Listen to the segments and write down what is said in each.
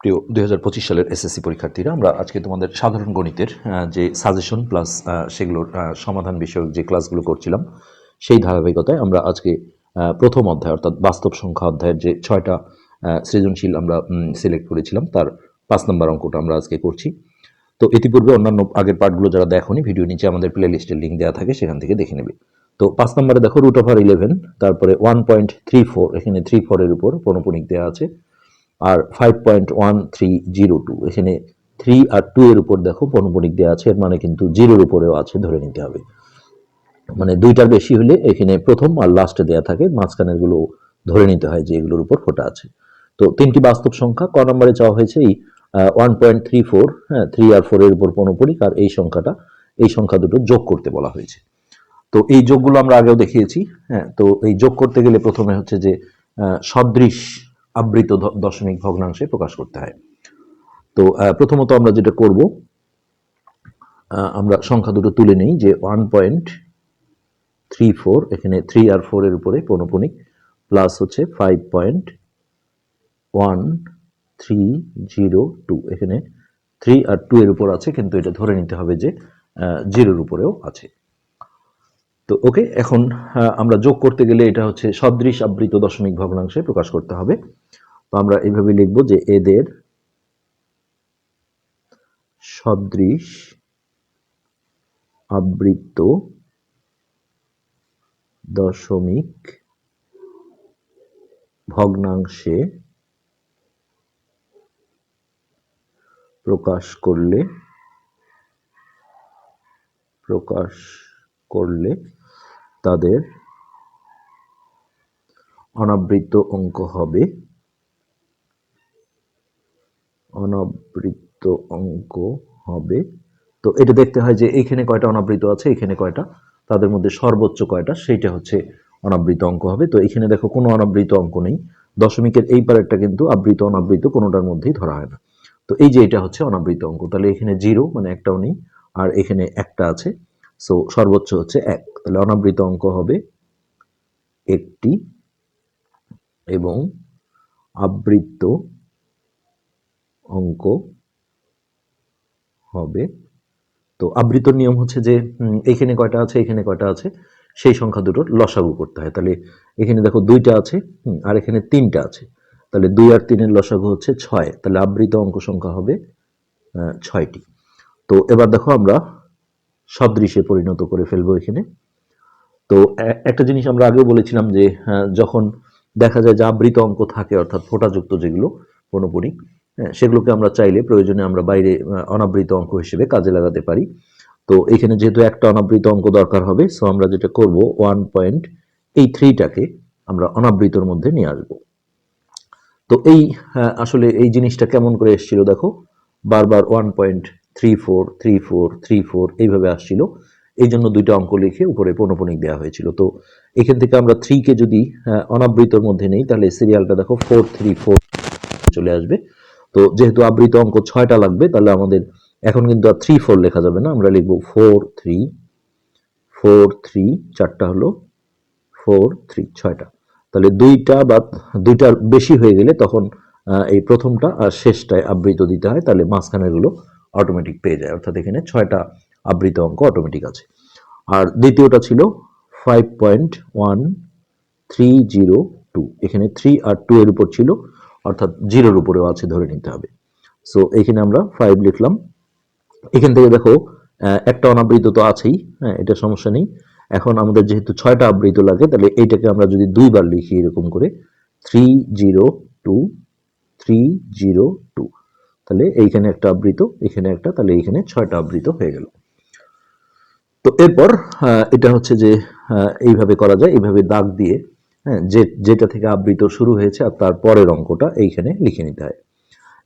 প্রিয় দুই হাজার পঁচিশ সালের এসএসসি পরীক্ষার্থীরা, আমরা আজকে তোমাদের সাধারণ গণিতের যে সাজেশন প্লাস সেগুলোর সমাধান বিষয়ক যে ক্লাসগুলো করছিলাম, সেই ধারাবাহিকতায় আমরা আজকে প্রথম অধ্যায় অর্থাৎ বাস্তব সংখ্যা অধ্যায়ের যে ছয়টা সৃজনশীল আমরা সিলেক্ট করেছিলাম, তার পাঁচ নম্বর অঙ্কটা আমরা আজকে করছি। তো ইতিপূর্বে অন্যান্য আগের পার্টগুলো যারা দেখোনি, ভিডিও নিচে আমাদের প্লে লিস্টের লিঙ্ক দেওয়া থাকে, সেখান থেকে দেখে নেবে। তো পাঁচ নম্বরে দেখো রুট ওভার ইলেভেন তারপরে ওয়ান পয়েন্ট থ্রি ফোর এখানে থ্রি ফোরের উপর পৌনপুনিক দেওয়া আছে। আর five point one three zero two এখানে থ্রি আর টু এর উপর দেখো পৌনপুনিক দেওয়া আছে, এর মানে কিন্তু জিরোর উপরেও আছে, ধরে নিতে হবে। মানে দুইটার বেশি হলে এখানে প্রথম আর লাস্টে দেওয়া থাকে, মাঝখানেরগুলো ধরে নিতে হয় যে এগুলোর উপর ফোটা আছে। তো তিনটি বাস্তব সংখ্যা, ক নম্বরে চাওয়া হয়েছে এই ওয়ান পয়েন্ট থ্রি ফোর হ্যাঁ থ্রি আর ফোরের উপর পৌনপুনিক আর এই সংখ্যাটা, এই সংখ্যা দুটো যোগ করতে বলা হয়েছে। তো এই যোগগুলো আমরা আগেও দেখিয়েছি হ্যাঁ তো এই যোগ করতে গেলে প্রথমে হচ্ছে যে সদৃশ আবৃত দশমিক ভগ্নাংশে প্রকাশ করতে হয়। তো প্রথমত আমরা যেটা করব আমরা সংখ্যা দুটো তুলে নেই যে ওয়ান পয়েন্ট থ্রি ফোর এখানে থ্রি আর ফোর এর উপরে পৌনপুনিক প্লাস হচ্ছে five point one three zero two এখানে থ্রি আর টু এর উপর আছে, কিন্তু এটা ধরে নিতে হবে যে জিরোর উপরেও আছে। তো ওকে, এখন আমরা যোগ করতে গেলে এটা হচ্ছে সদৃশ আবৃত দশমিক ভগ্নাংশে প্রকাশ করতে হবে। তো আমরা এইভাবে লিখব যে এদের সদৃশ আবৃত দশমিক ভগ্নাংশে প্রকাশ করলে প্রকাশ করলে তাদের অনাবৃত অঙ্ক হবে। অনাবৃত অঙ্ক হবে। তো এটা দেখতে হয় যে এইখানে কয়টা অনাবৃত আছে, এখানে কয়টা? তাদের মধ্যে সর্বোচ্চ কয়টা? সেইটা হচ্ছে অনাবৃত অঙ্ক হবে। তো এখানে দেখো কোনো অনাবৃত অঙ্ক নেই। দশমিকের এই পারেরটা কিন্তু আবৃত অনাবৃত কোনোটার মধ্যেই ধরা হয় না। তো এই যে এটা হচ্ছে অনাবৃত অঙ্ক। তাহলে এখানে জিরো মানে একটাও নেই। আর এখানে একটা আছে। সো সর্বোচ্চ হচ্ছে এক। তাহলে অনাবৃত অঙ্ক হবে একটি এবং আবৃত অঙ্ক হবে। তো আবৃতর নিয়ম হচ্ছে যে এখানে কয়টা আছে, এখানে কয়টা আছে, সেই সংখ্যা দুটোর লসাগু করতে হয়। তাহলে এখানে দেখো দুইটা আছে আর এখানে তিনটা আছে। তাহলে দুই আর তিনের লসাগু হচ্ছে ছয়। তাহলে আবৃত অঙ্ক সংখ্যা হবে ছয়টি। তো, এবার দেখো আমরা সদৃশে পরিণত করে ফেলব এখানে। তো একটা জিনিস আমরা আগেও বলেছিলাম যে আহ, যখন দেখা যায় যে আবৃত অঙ্ক থাকে অর্থাৎ ফোটাযুক্ত যেগুলো পৌনপুনিক হ্যাঁ, সেগুলোকে আমরা চাইলে প্রয়োজনে আমরা বাইরে অনাবৃত অঙ্ক হিসেবে কাজে লাগাতে পারি। তো এখানে যেহেতু একটা অনাবৃত অঙ্ক দরকার হবে সো আমরা যেটা করব ওয়ান পয়েন্ট এই থ্রিটাকে আমরা অনাবৃতর মধ্যে নিয়ে আসব। তো এই আহ, আসলে এই জিনিসটা কেমন করে এসেছিল দেখো? বারবার one point three four three four three এইভাবে আসছিল। এই জন্য দুইটা অঙ্ক লিখে উপরে পৌনপুনিক দেওয়া হয়েছিল। তো এখান থেকে আমরা থ্রিকে যদি অনাবৃতর মধ্যে নেই, তাহলে সিরিয়ালটা দেখো ফোর থ্রি ফোর চলে আসবে। তো যেহেতু আবৃত অঙ্ক ছয়টা লাগবে, তাহলে আমাদের এখন কিন্তু আর থ্রি ফোর লেখা যাবে না। আমরা লিখব ফোর থ্রি ফোর থ্রি চারটা হলো ফোর থ্রি ছয়টা। তাহলে দুইটা বা দুইটার বেশি হয়ে গেলে তখন এই প্রথমটা আর শেষটায় আবৃত দিতে হয়। তাহলে মাঝখানেরগুলো অটোমেটিক পেয়ে যায়। অর্থাৎ এখানে ছয়টা আবৃত অঙ্ক অটোমেটিক আছে। আর দ্বিতীয়টা ছিল five point one three zero two এখানে থ্রি আর টু এর উপর ছিল, অর্থাৎ জিরোর উপরেও আছে ধরে নিতে হবে। সো এখানে আমরা ফাইভ লিখলাম। এখান থেকে দেখো একটা অনাবৃত তো আছেই হ্যাঁ এটা সমস্যা নেই। এখন আমাদের যেহেতু ছয়টা আবৃত লাগে, তাহলে এইটাকে আমরা যদি দুইবার লিখি এরকম করে three zero two three zero two তাহলে এইখানে একটা আবৃত, এখানে একটা, তাহলে এইখানে ছয়টা আবৃত হয়ে গেল। তো এরপর এটা হচ্ছে যে এইভাবে করা যায়, এইভাবে দাগ দিয়ে হ্যাঁ যে, যেটা থেকে আবৃত শুরু হয়েছে আর তার পরের অঙ্কটা এইখানে লিখে নিতে হয়।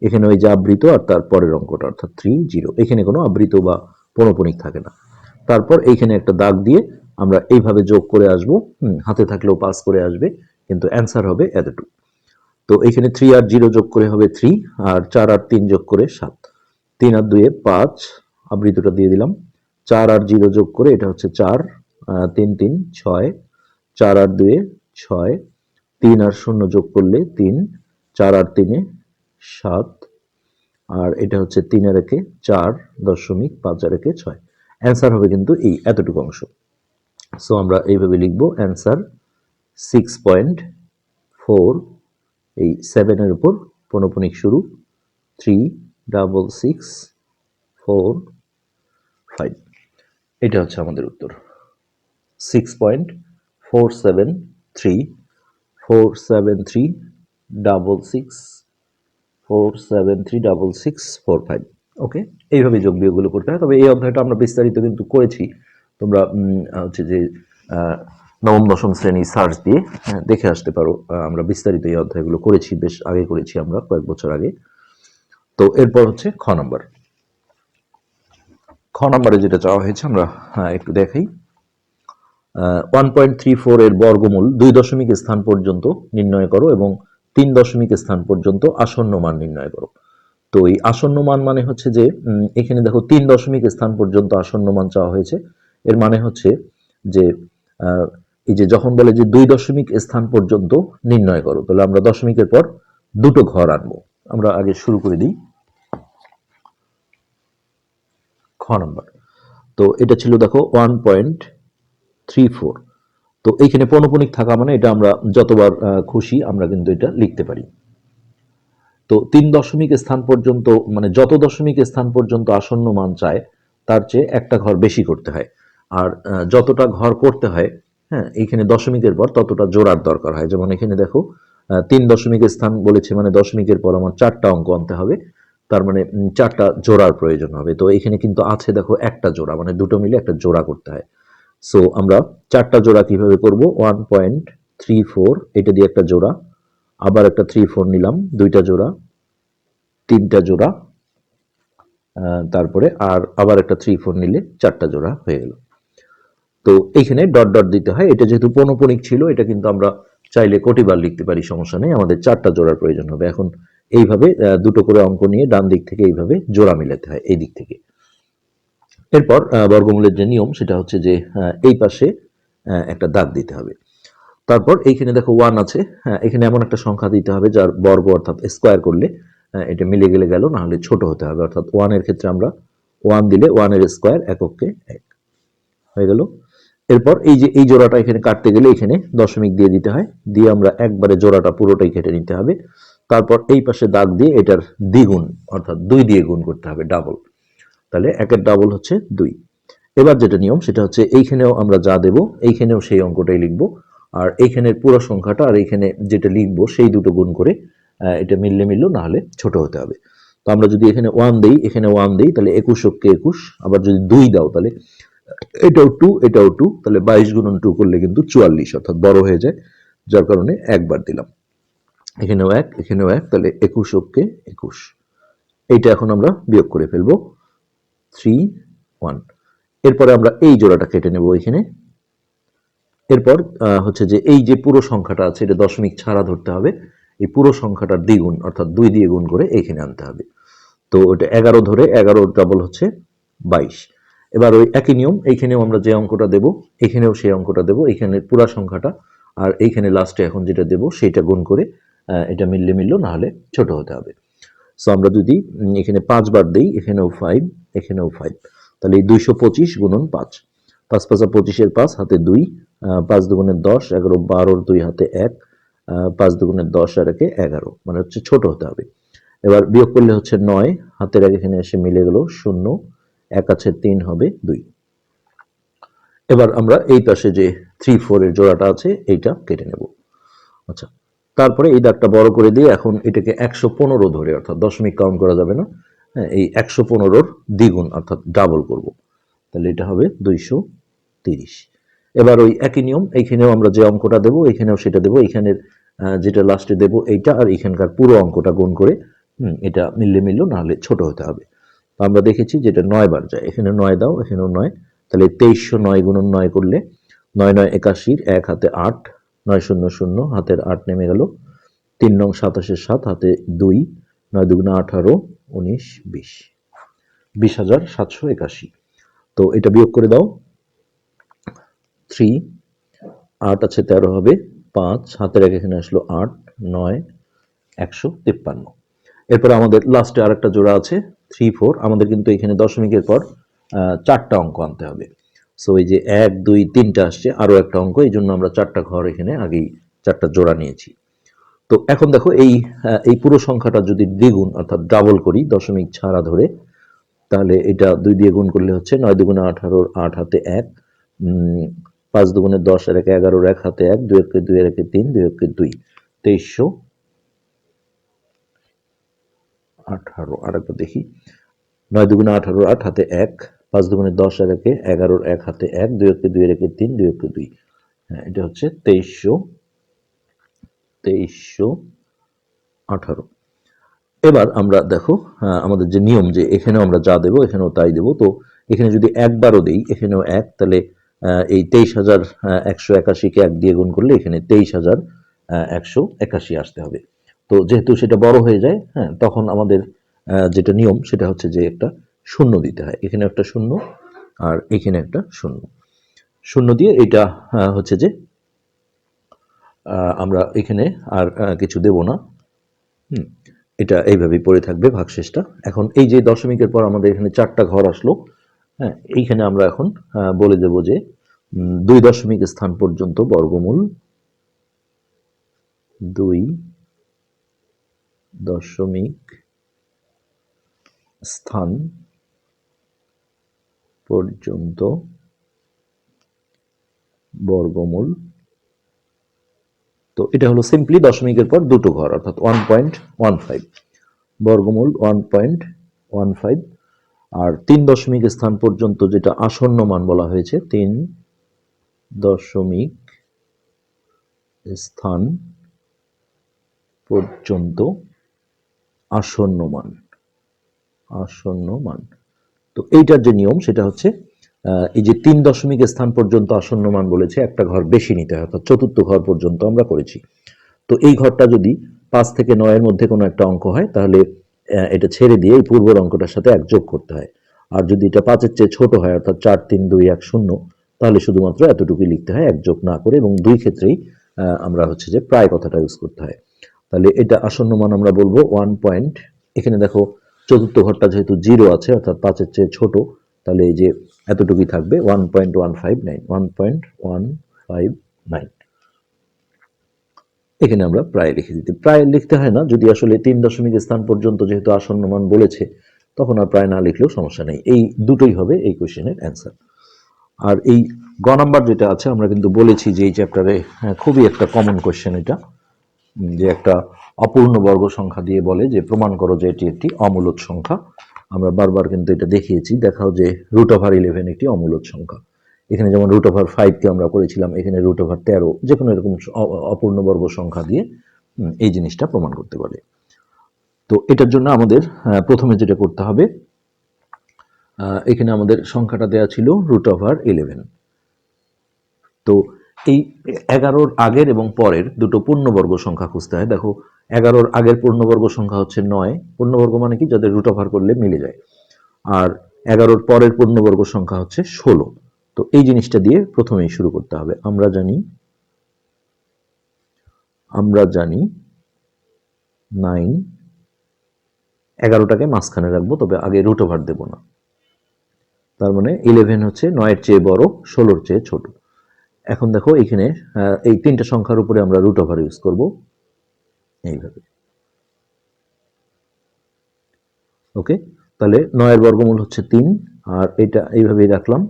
এখানে ওই যে আবৃত আর তার পরের অঙ্কটা, অর্থাৎ থ্রি জিরো এখানে কোনো আবৃত বা পৌনপুনিক থাকে না। তারপর এইখানে একটা দাগ দিয়ে আমরা এইভাবে যোগ করে আসব। হাতে থাকলেও পাস করে আসবে, কিন্তু অ্যান্সার হবে এতটুকু। তো এখানে থ্রি আর জিরো যোগ করে হবে থ্রি আর চার আর তিন যোগ করে সাত। তিন আর দুয়ে পাঁচ আবৃতটা দিয়ে দিলাম। চার আর জিরো যোগ করে এটা হচ্ছে চার তিন তিন, ছয়। চার আর দুয়ে ছয়, তিন আর শূন্য যোগ করলে তিন, চার আর তিনে সাত। আর এটা হচ্ছে তিনের একে চার দশমিক পাঁচ আর একে ছয়। অ্যান্সার হবে কিন্তু এই এতটুকু অংশ। সো আমরা এইভাবে লিখব অ্যান্সার সিক্স পয়েন্ট ফোর এই সেভেনের উপর পনপনিক শুরু। Three double six four five এটা হচ্ছে আমাদের উত্তর। Six point four seven three four seven three double six four seven three double six four five okay এইভাবে যোগ বিয়োগগুলো করতে হয়। তবে এই অধ্যায়টা আমরা বিস্তারিত কিন্তু করেছি। তোমরা হচ্ছে যে নবম দশম শ্রেণি সার্চ দিয়ে হ্যাঁ, দেখে আসতে পারো আমরা বিস্তারিত এই অধ্যায়গুলো করেছি বেশ আগে করেছি আমরা কয়েক বছর আগে। তো এরপর হচ্ছে খ নাম্বার। খ নাম্বারে যেটা চাওয়া হয়েছে আমরা হ্যাঁ, একটু দেখাই। ওয়ান পয়েন্ট থ্রি ফোর এর বর্গমূল দুই দশমিক স্থান পর্যন্ত নির্ণয় করো এবং তিন দশমিক স্থান পর্যন্ত আসন্ন মান নির্ণয় করো। তো এই আসন্ন মান মানে হচ্ছে যে এখানে দেখো তিন দশমিক স্থান পর্যন্ত আসন্ন মান চাওয়া হয়েছে। এর মানে হচ্ছে যে এই যে যখন বলে যে দুই দশমিক স্থান পর্যন্ত নির্ণয় করো, তাহলে আমরা দশমিকের পর দুটো ঘর আনব। আমরা আগে শুরু করে দিই। খ নাম্বার। তো এটা ছিল দেখো ওয়ান পয়েন্ট থ্রি ফোর তো এইখানে পৌনপুনিক থাকা মানে এটা আমরা যতবার খুশি আমরা কিন্তু এটা লিখতে পারি। তো তিন দশমিক স্থান পর্যন্ত মানে যত দশমিক স্থান পর্যন্ত আসন্ন মান চায়, তার চেয়ে একটা ঘর বেশি করতে হয়। আর যতটা ঘর করতে হয় হ্যাঁ এইখানে দশমিকের পর ততটা জোড়ার দরকার হয়। যেমন এখানে দেখো তিন দশমিক স্থান বলেছে মানে দশমিকের পর আমার চারটা অঙ্ক আনতে হবে। তার মানে চারটা জোড়ার প্রয়োজন হবে। তো এখানে কিন্তু আছে দেখো একটা জোড়া মানে দুটো মিলে একটা জোড়া করতে হয়। সো আমরা চারটা জোড়া কীভাবে করব? ওয়ান পয়েন্ট থ্রি ফোর এটা দিয়ে একটা জোড়া। আবার একটা থ্রি ফোর নিলাম, দুইটা জোড়া, তিনটা জোড়া। তারপরে আর আবার একটা থ্রি ফোর নিলে চারটা জোড়া হয়ে গেল। তো এইখানে ডট ডট দিতে হয়। এটা যেহেতু পৌনপুনিক ছিল এটা কিন্তু আমরা চাইলে কোটিবার লিখতে পারি সমস্যা নেই। আমাদের চারটা জোড়ার প্রয়োজন হবে। এখন এইভাবে দুটো করে অঙ্ক নিয়ে ডান দিক থেকে এইভাবে জোড়া মিলাতে হয় এই দিক থেকে। এরপর বর্গমূলের যে নিয়ম সেটা হচ্ছে যে এই পাশে একটা দাগ দিতে হবে। তারপর এইখানে দেখো ওয়ান আছে। হ্যাঁ, এখানে এমন একটা সংখ্যা দিতে হবে যার বর্গ অর্থাৎ স্কোয়ার করলে এটা মিলে গেলে গেল না হলে ছোট হতে হবে। অর্থাৎ ওয়ানের ক্ষেত্রে আমরা ওয়ান দিলে ওয়ানের স্কোয়ার এককে এক। হয়ে গেল? এরপর এই যে, এই জোড়াটা এখানে কাটতে গেলে এখানে দশমিক দিয়ে দিতে হয়। দিয়ে আমরা একবারে জোড়াটা পুরোটাই কেটে নিতে হবে। তারপর এই পাশে দাগ দিয়ে এটার দ্বিগুণ, অর্থাৎ দুই দিয়ে গুণ করতে হবে ডাবল তাহলে একের ডাবল হচ্ছে দুই। এবার যেটা নিয়ম, সেটা হচ্ছে এইখানেও আমরা যা দেব, এইখানেও সেই অঙ্কটাই লিখব। আর এইখানের পুরো সংখ্যাটা আর এইখানে যেটা লিখব, সেই দুটো গুণ করে এটা মিললে মিললো, না হলে ছোট হতে হবে। তো আমরা যদি এখানে ওয়ান দেই, এখানে ওয়ান দেই, তাহলে একুশ অক্ষে একুশ। আবার যদি দুই দাও, তাহলে এটাও টু এটাও টু তাহলে বাইশ গুণন টু করলে কিন্তু চুয়াল্লিশ, অর্থাৎ বড় হয়ে যায়। যার কারণে একবার দিলাম। এখানেও এক এখানেও এক, তাহলে একুশ ওকে একুশ। এইটা এখন আমরা বিয়োগ করে ফেলব। থ্রি ওয়ান এরপরে আমরা এই জোড়াটা কেটে নেব এখানে। এরপর হচ্ছে যে এই যে পুরো সংখ্যাটা আছে, এটা দশমিক ছাড়া ধরতে হবে। এই পুরো সংখ্যাটার দ্বিগুণ, অর্থাৎ দুই দিয়ে গুণ করে এইখানে আনতে হবে। তো ওটা এগারো ধরে এগারো ডাবল হচ্ছে বাইশ। এবার ওই একই নিয়ম, এইখানেও আমরা যে অঙ্কটা দেব এখানেও সেই অঙ্কটা দেব এখানে পুরা সংখ্যাটা, আর এইখানে লাস্টে এখন যেটা দেব, সেইটা গুণ করে এটা মিললে মিললো না হলে ছোট হতে হবে। সো আমরা যদি এখানে পাঁচবার দিই, এখানেও ফাইভ এখানেও ফাইভ তাহলে এই দুইশো পঁচিশ গুণন পাঁচ। পাঁচ পাঁচা পঁচিশের পাঁচ, হাতে দুই পাঁচ দুগুণের দশ, এগারো বারোর দুই হাতে এক পাঁচ দুগুণের দশ আর একে এগারো মানে হচ্ছে ছোট হতে হবে। এবার বিয়োগ করলে হচ্ছে নয়, হাতের এক এখানে এসে মিলে গেল শূন্য এক আছে তিন হবে দুই। এবার আমরা এই পাশে যে থ্রি ফোর এর জোড়াটা আছে এইটা কেটে নেব। আচ্ছা তারপরে এই দাগটা বড় করে দিয়ে এখন এটাকে একশো পনেরো ধরে অর্থাৎ দশমিক কাউন্ট করা যাবে না হ্যাঁ এই একশো পনেরোর দ্বিগুণ অর্থাৎ ডাবল করব। তাহলে এটা হবে দুইশো তিরিশ। এবার ওই একই নিয়ম এইখানেও আমরা যে অঙ্কটা দেবো এখানেও সেটা দেবো এখানের আহ, যেটা লাস্টে দেবো এইটা আর এখানকার পুরো অঙ্কটা গুণ করে এটা মিললে মিললো নাহলে ছোট হতে হবে। আমরা দেখেছি যেটা নয় বার যায়। এখানে নয় দাও, এখানেও নয়। তাহলে তেইশশো নয় গুণন নয় করলে নয় নয় একাশির এক হাতে আট, নয় শূন্য শূন্য হাতের আট নেমে গেল। তিন নং সাতাশের সাত হাতে দুই, নয় দুগুণে আঠারো, উনিশ, বিশ। বিশ হাজার সাতশো একাশি। তো এটা বিয়োগ করে দাও। থ্রি, আট আছে তেরো হবে, পাঁচ, হাতের এক এখানে আসলো আট, নয়, একশো তিপ্পান্ন। এরপর আমাদের লাস্টে আরেকটা জোড়া আছে থ্রি ফোর আমাদের কিন্তু এখানে দশমিকের পর চারটা অঙ্ক আনতে হবে। সো এই যে এক, দুই, তিনটা আসছে আরও একটা অঙ্ক, এই জন্য আমরা চারটা ঘর এখানে আগেই চারটা জোড়া নিয়েছি। তো এখন দেখো, এই এই পুরো সংখ্যাটা যদি দ্বিগুণ, অর্থাৎ ডাবল করি, দশমিক ছাড়া ধরে, তাহলে এটা দুই দিয়ে গুণ করলে হচ্ছে নয় দুগুণে আঠারোর আট হাতে এক পাঁচ দুগুণে দশ আর একে এগারোর এক হাতে এক, দুই একে দুই একে তিন, দুই একে দুই, তেইশশো আঠারো আর একবার দেখি। নয় দুগুণে আঠারোর আট হাতে এক পাঁচ দুগুণে দশ আর একে এগারোর এক হাতে এক দুই একে দুই একে তিন দুই একে দুই। হ্যাঁ এটা হচ্ছে তেইশশো তেইশশো আঠারো। এবার আমরা দেখো আহ, আমাদের যে নিয়ম যে এখানেও আমরা যা দেবো এখানেও তাই দেবো। তো এখানে যদি একবারও দেই এখানেও এক তাহলে এই তেইশ হাজার একশো একাশিকে এক দিয়ে গুণ করলে এখানে তেইশ হাজার একশো একাশি আসতে হবে। তো যেহেতু সেটা বড় হয়ে যায় হ্যাঁ তখন আমাদের যেটা নিয়ম সেটা হচ্ছে যে একটা শূন্য দিতে হয়। এখানে একটা শূন্য আর এখানে একটা শূন্য। শূন্য দিয়ে এটা হচ্ছে যে আমরা এখানে আর কিছু দেব না। হুম, এটা এইভাবেই পড়ে থাকবে ভাগশেষটা। এখন এই যে দশমিকের পর আমাদের এখানে চারটা ঘর আসলো হ্যাঁ এইখানে আমরা এখন বলে দেব যে দুই দশমিক স্থান পর্যন্ত বর্গমূল দুই দশমিক স্থান পর্যন্ত বর্গমূল। তো এটা হলো সিম্পলি দশমিকের পর দুটো ঘর, অর্থাৎ ওয়ান পয়েন্ট ওয়ান ফাইভ বর্গমূল ওয়ান পয়েন্ট ওয়ান ফাইভ আর তিন দশমিক স্থান পর্যন্ত যেটা আসন্ন মান বলা হয়েছে, তিন দশমিক স্থান পর্যন্ত আসন্ন মান আসন্ন মান তো এইটার যে নিয়ম, সেটা হচ্ছে এই যে তিন দশমিক স্থান পর্যন্ত আসন্ন মান বলেছে, একটা ঘর বেশি নিতে হয়, অর্থাৎ চতুর্থ ঘর পর্যন্ত আমরা করেছি। তো এই ঘরটা যদি পাঁচ থেকে নয়ের মধ্যে কোনো একটা অঙ্ক হয়, তাহলে এটা ছেড়ে দিয়ে এই পূর্বের অঙ্কটার সাথে এক যোগ করতে হয়। আর যদি এটা পাঁচের চেয়ে ছোট হয়, অর্থাৎ চার, তিন, দুই, এক, শূন্য, তাহলে শুধুমাত্র এতটুকুই লিখতে হয় এক যোগ না করে, এবং দুই ক্ষেত্রেই আমরা হচ্ছে যে প্রায় কথাটা ইউজ করতে হয়। তাহলে এটা আসন্ন মান আমরা বলব ওয়ান পয়েন্ট এখানে দেখো চতুর্থ ঘরটা যেহেতু জিরো আছে, অর্থাৎ পাঁচের চেয়ে ছোট, তাহলে এই যে এতটুকুই থাকবে one point one five nine one point one five nine এখানে আমরা প্রায় লিখে দিতে, প্রায় লিখতে হয় না, যদি আসলে তিন দশমিক স্থান পর্যন্ত যেহেতু আসন্ন মান বলেছে, তখন আর প্রায় না লিখলেও সমস্যা নেই। এই দুটোই হবে এই কোশ্চেনের অ্যান্সার আর এই গ নাম্বার যেটা আছে, আমরা কিন্তু বলেছি যে এই চ্যাপ্টারে খুবই একটা কমন কোশ্চেন এটা। যে একটা অপূর্ণ বর্গ সংখ্যা দিয়ে বলে যে, প্রমাণ করো যে এটি একটি অমূলত সংখ্যা। আমরা বারবার কিন্তু এটা দেখিয়েছি, দেখাও যে রুট ওভার ইলেভেন একটি অমূলত সংখ্যা। এখানে যেমন রুট ওভার ফাইভকে আমরা করেছিলাম, এখানে রুট ওভার তেরো যে কোনো এরকম অপূর্ণ বর্গ সংখ্যা দিয়ে এই জিনিসটা প্রমাণ করতে পারে। তো এটার জন্য আমাদের প্রথমে যেটা করতে হবে এখানে আমাদের সংখ্যাটা দেওয়া ছিল রুট ওভার ইলেভেন তো এই এগারোর আগের এবং পরের দুটো পূর্ণবর্গ সংখ্যা খুঁজতে হয়। দেখো, এগারোর আগের পূর্ণবর্গ সংখ্যা হচ্ছে নয়। পূর্ণবর্গ মানে কি? যাদের রুট ওভার করলে মিলে যায়। আর এগারোর পরের পূর্ণবর্গ সংখ্যা হচ্ছে ষোলো। তো এই জিনিসটা দিয়ে প্রথমেই শুরু করতে হবে। আমরা জানি আমরা জানি নাইন, এগারোটাকে মাঝখানে রাখব, তবে আগে রুট ওভার দেবো না। তার মানে ইলেভেন হচ্ছে নয়ের চেয়ে বড়, ষোলোর চেয়ে ছোট। এখন দেখো এখানে এই তিনটা সংখ্যার উপরে আমরা রুট ওভার ইউজ করব। এইভাবে। ওকে তাহলে নয়ের বর্গমূল হচ্ছে তিন, আর এটা এইভাবেই রাখলাম।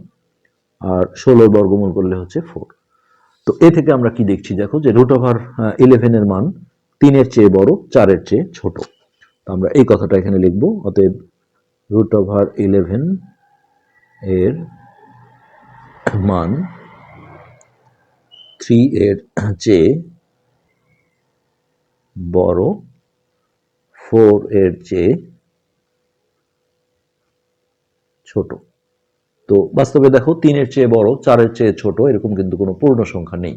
আর ষোলোর বর্গমূল করলে হচ্ছে ফোর তো এ থেকে আমরা কি দেখছি? দেখো যে রুট ওভার ইলেভেনের মান তিনের চেয়ে বড়, চারের চেয়ে ছোট। তো আমরা এই কথাটা এখানে লিখব। অতএব রুট ওভার ইলেভেন এর মান থ্রি এর চেয়ে বড় ফোর এর চেয়ে ছোট। তো বাস্তবে দেখো তিনের চেয়ে বড় চারের চেয়ে ছোট এরকম কিন্তু কোনো পূর্ণ সংখ্যা নেই।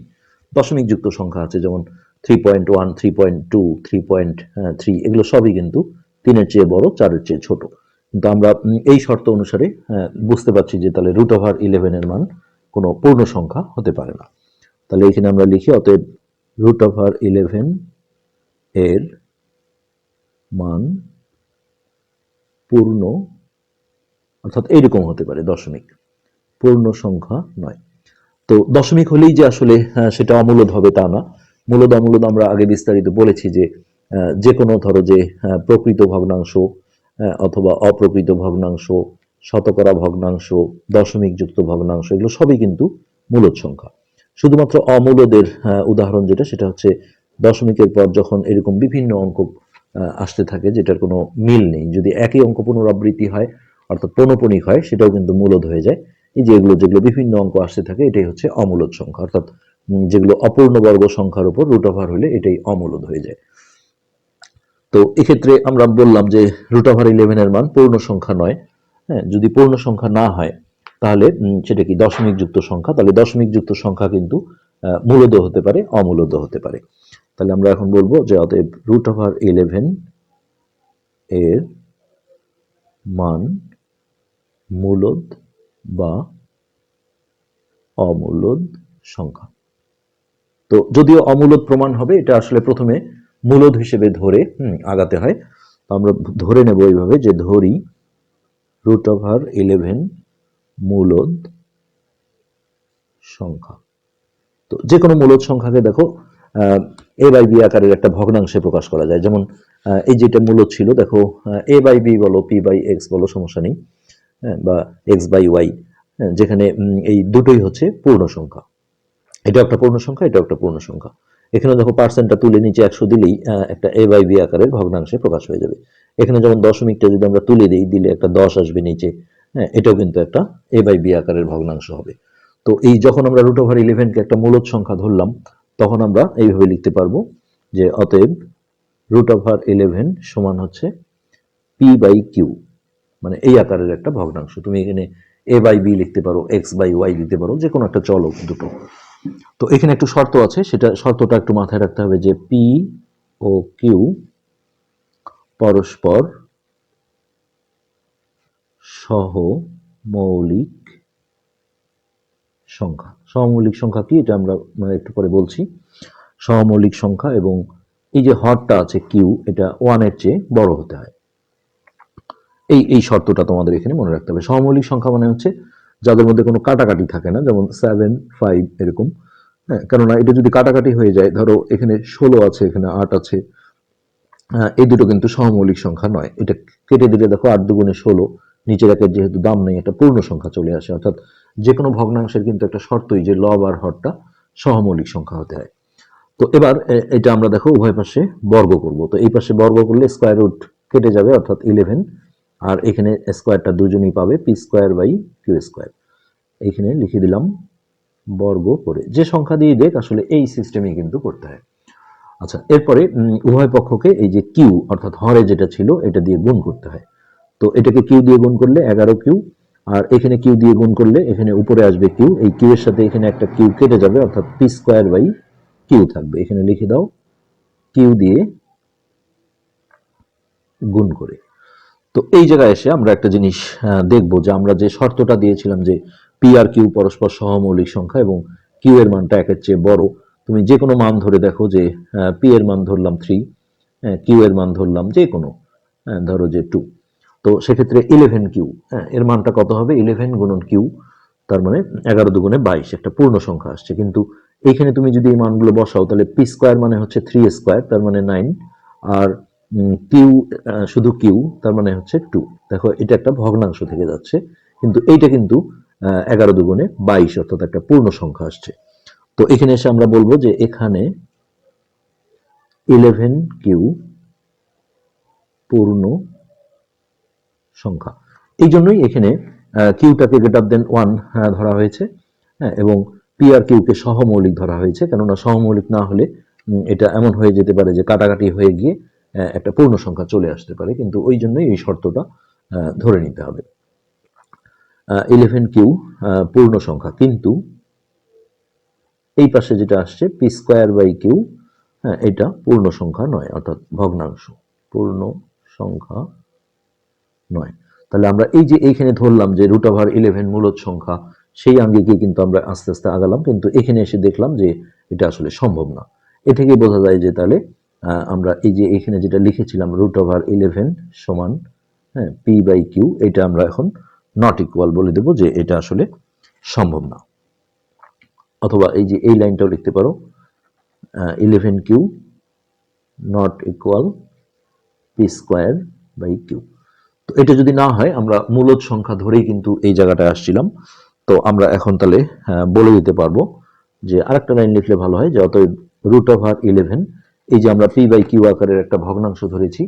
দশমিক যুক্ত সংখ্যা আছে যেমন three point one three point two three point three এগুলো সবই কিন্তু তিনের চেয়ে বড় চারের চেয়ে ছোট। কিন্তু আমরা এই শর্ত অনুসারে আহ, বুঝতে পারছি যে তাহলে রুট ওভার ইলেভেনের মান কোনো পূর্ণ সংখ্যা হতে পারে না। তাহলে এখানে আমরা লিখি অতএব রুট ওভার ইলেভেন এর মান পূর্ণ অর্থাৎ এইরকম হতে পারে দশমিক পূর্ণ সংখ্যা নয়। তো দশমিক হলেই যে আসলে আহ, সেটা অমূলদ হবে তা না। মূলদ অমূলদ আমরা আগে বিস্তারিত বলেছি যে যে কোনো ধরো যে আহ, প্রকৃত ভগ্নাংশ অথবা অপ্রকৃত ভগ্নাংশ শতকরা ভগ্নাংশ দশমিক যুক্ত ভগ্নাংশ এগুলো সবই কিন্তু মূলদ সংখ্যা। শুধুমাত্র অমূলদের উদাহরণ যেটা, সেটা হচ্ছে দশমিকের পর যখন এরকম বিভিন্ন অঙ্ক আসতে থাকে, যেটার কোনো মিল নেই, যদি একই অঙ্ক পুনরাবৃত্তি হয়, অর্থাৎ পৌনপণিক হয়, সেটাও কিন্তু মূলদ হয়ে যায়। এই যে এগুলো, যেগুলো বিভিন্ন অঙ্ক আসতে থাকে, এটাই হচ্ছে অমূলদ সংখ্যা, অর্থাৎ যেগুলো অপূর্ণবর্গ সংখ্যার উপর রুট ওভার হলে এটাই অমূলদ হয়ে যায়। তো এক্ষেত্রে আমরা বললাম যে রুট ওভার ইলেভেনের মান পূর্ণ সংখ্যা নয় হ্যাঁ যদি পূর্ণ সংখ্যা না হয় তাহলে সেটা কি দশমিক যুক্ত সংখ্যা? তাহলে দশমিক যুক্ত সংখ্যা কিন্তু মূলদ হতে পারে, অমূলদ হতে পারে। তাহলে আমরা এখন বলব যে অতএব রুট ওভার ইলেভেন এর মান মূলদ বা অমূলদ সংখ্যা। তো যদিও অমূলদ প্রমাণ হবে, এটা আসলে প্রথমে মূলদ হিসেবে ধরে আগাতে হয়। আমরা ধরে নেব এইভাবে যে ধরি রুট ওভার ইলেভেন মূলদ সংখ্যা। তো যে কোনো মূলদ সংখ্যাকে দেখো এ বাই বি আকারের একটা ভগ্নাংশে প্রকাশ করা যায়। যেমন এই যেটা মূলদ ছিল দেখো এ বাই বি বলো পি বাই এক্স বলো সমস্যা নেই হ্যাঁ, বা এক্স বাই ওয়াই যেখানে এই দুটোই হচ্ছে পূর্ণ সংখ্যা। এটা একটা পূর্ণ সংখ্যা এটা একটা পূর্ণ সংখ্যা। এখানে দেখো পার্সেন্টটা তুলে নিচে একশো দিলেই একটা এ বাই বি আকারের ভগ্নাংশে প্রকাশ হয়ে যাবে। এখানে যেমন দশমিকটা যদি আমরা তুলে দিই দিলে একটা দশ আসবে নিচে হ্যাঁ এটাও কিন্তু একটা এ বাই বি আকারের ভগ্নাংশ হবে। তো এই যখন আমরা রুট ওভার ইলেভেনকে একটা মূলত সংখ্যা ধরলাম, তখন আমরা এইভাবে লিখতে পারব যে অতএব রুট ওভার ইলেভেন সমান হচ্ছে পি বাই কিউ মানে এই আকারের একটা ভগ্নাংশ। তুমি এখানে এ বাই বি লিখতে পারো এক্স বাই ওয়াই লিখতে পারো, যে কোনো একটা চলক দুটো। তো এখানে একটু শর্ত আছে, সেটা শর্তটা একটু মাথায় রাখতে হবে যে পি ও কিউ পরস্পর সহ মৌলিক সংখ্যা। সহমৌলিক সংখ্যা কি? এটা আমরা মানে একটু পরে বলছি। সহমৌলিক সংখ্যা এবং এই যে হরটা আছে কিউ এটা ওয়ানের চেয়ে বড় হতে হয়। এই এই শর্তটা তোমাদের এখানে মনে রাখতে হবে। সহমৌলিক সংখ্যা মানে হচ্ছে যাদের মধ্যে কোনো কাটাকাটি থাকে না যেমন সেভেন ফাইভ এরকম। হ্যাঁ কেননা এটা যদি কাটাকাটি হয়ে যায় ধরো এখানে ষোলো আছে এখানে আট আছে আহ, এই দুটো কিন্তু সহমৌলিক সংখ্যা নয়। এটা কেটে দিলে দেখো আট দুগুণে ষোলো নিচের একের যেহেতু দাম নেই, একটা পূর্ণ সংখ্যা চলে আসে, অর্থাৎ যে কোনো ভগ্নাংশের কিন্তু একটা শর্তই যে লব আর হরটা সহমৌলিক সংখ্যা হতে হয়। তো এবার এটা আমরা দেখো উভয় পাশে বর্গ করব। তো এই পাশে বর্গ করলে স্কোয়ার রুট কেটে যাবে, অর্থাৎ ইলেভেন আর এখানে স্কোয়ারটা দুজনই পাবে p square by q square এইখানে লিখে দিলাম বর্গ করে। যে সংখ্যা দিয়ে দেখ, আসলে এই সিস্টেমে কিন্তু করতে হয়। আচ্ছা এরপরে উভয় পক্ষকে এই যে কিউ অর্থাৎ হরে যেটা ছিল, এটা দিয়ে গুণ করতে হয়। তো এটাকে কিউ দিয়ে গুণ করলে এগারো কিউ আর এখানে কিউ দিয়ে গুণ করলে এখানে উপরে আসবে কিউ এই কিউ এর সাথে এখানে একটা কিউ কেটে যাবে, অর্থাৎ পি স্কোয়ার বাই কিউ থাকবে। এখানে লিখে দাও কিউ দিয়ে গুণ করে। তো এই জায়গায় এসে আমরা একটা জিনিস দেখব যে আমরা যে শর্তটা দিয়েছিলাম যে পি আর কিউ পরস্পর সহমৌলিক সংখ্যা এবং কিউ এর মানটা একের চেয়ে বড়। তুমি যে কোনো মান ধরে দেখো যে পি এর মান ধরলাম থ্রি কিউ এর মান ধরলাম যে কোনো ধরো যে টু তো সেক্ষেত্রে ইলেভেন কিউ হ্যাঁ এর মানটা কত হবে? ইলেভেন গুণন কিউ তার মানে এগারো দুগুণে বাইশ, একটা পূর্ণ সংখ্যা আসছে। কিন্তু এইখানে তুমি যদি এই মানগুলো বসাও, তাহলে পি স্কোয়ার মানে হচ্ছে থ্রি স্কোয়ার তার মানে নাইন আর কিউ শুধু কিউ তার মানে হচ্ছে টু দেখো, এটা একটা ভগ্নাংশ থেকে যাচ্ছে, কিন্তু এইটা কিন্তু এগারো দুগুণে বাইশ, অর্থাৎ একটা পূর্ণ সংখ্যা আসছে। তো এখানে এসে আমরা বলব যে এখানে ইলেভেন কিউ পূর্ণ সংখ্যা। এই জন্যই এখানে কিউটাকে গ্রেটার দেন ওয়ান ধরা হয়েছে হ্যাঁ এবং পি আর কিউকে সহমৌলিক ধরা হয়েছে, কেননা সহমৌলিক না হলে এটা এমন হয়ে যেতে পারে যে কাটাকাটি হয়ে গিয়ে একটা পূর্ণ সংখ্যা চলে আসতে পারে, কিন্তু ওই জন্যই এই শর্তটা ধরে নিতে হবে। ইলেভেন কিউ পূর্ণ সংখ্যা, কিন্তু এই পাশে যেটা আসছে পি স্কোয়ার বাই কিউ হ্যাঁ এটা পূর্ণ সংখ্যা নয়, অর্থাৎ ভগ্নাংশ। পূর্ণ সংখ্যা নয়। তাহলে আমরা এই যে এইখানে ধরলাম যে রুট ওভার ইলেভেন মূলত সংখ্যা, সেই আঙ্গিকে কিন্তু আমরা আস্তে আস্তে আগালাম, কিন্তু এখানে এসে দেখলাম যে এটা আসলে সম্ভব না। এ থেকে বোঝা যায় যে তাহলে আমরা এই যে এখানে যেটা লিখেছিলাম রুট ওভার ইলেভেন সমান হ্যাঁ পি বাই কিউ এটা আমরা এখন নট ইকুয়াল বলে দেব যে এটা আসলে সম্ভব না। অথবা এই যে এই লাইনটাও লিখতে পারো eleven q not equal p square by q তো এটা যদি না হয় আমরা মূলদ সংখ্যা ধরেই কিন্তু এই জায়গাটায় আসছিলাম। তো আমরা এখন তাহলে আহ, বলে দিতে পারব যে আরেকটা লাইন লিখলে ভালো হয় যে অতএব রুট ওভার ইলেভেন এই যে আমরা পি বাই কিউ আকারের একটা ভগ্নাংশ ধরেছি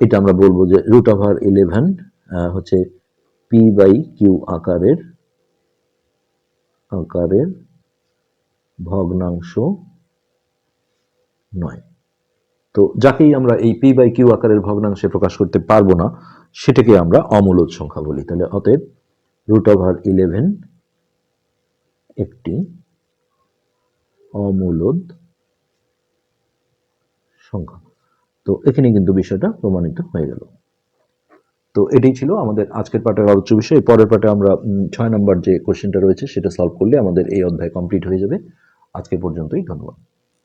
এটা আমরা বলব যে রুট ওভার ইলেভেন হচ্ছে পি বাই কিউ আকারের আকারের ভগ্নাংশ নয়। তো যাকেই আমরা এই পি বাই কিউ আকারের ভগ্নাংশে প্রকাশ করতে পারব না, সেটাকে আমরা অমূলদ সংখ্যা বলি। তাহলে অতএব রুট ওভার ইলেভেন একটি অমূলদ সংখ্যা। তো এখানে কিন্তু বিষয়টা প্রমাণিত হয়ে গেল। তো এটাই ছিল আমাদের আজকের পাঠের আলোচ্য বিষয়। পরের পাঠে আমরা ছয় নম্বর যে কোশ্চেনটা রয়েছে, সেটা সলভ করলে আমাদের এই অধ্যায় কমপ্লিট হয়ে যাবে। আজকে পর্যন্তই, ধন্যবাদ।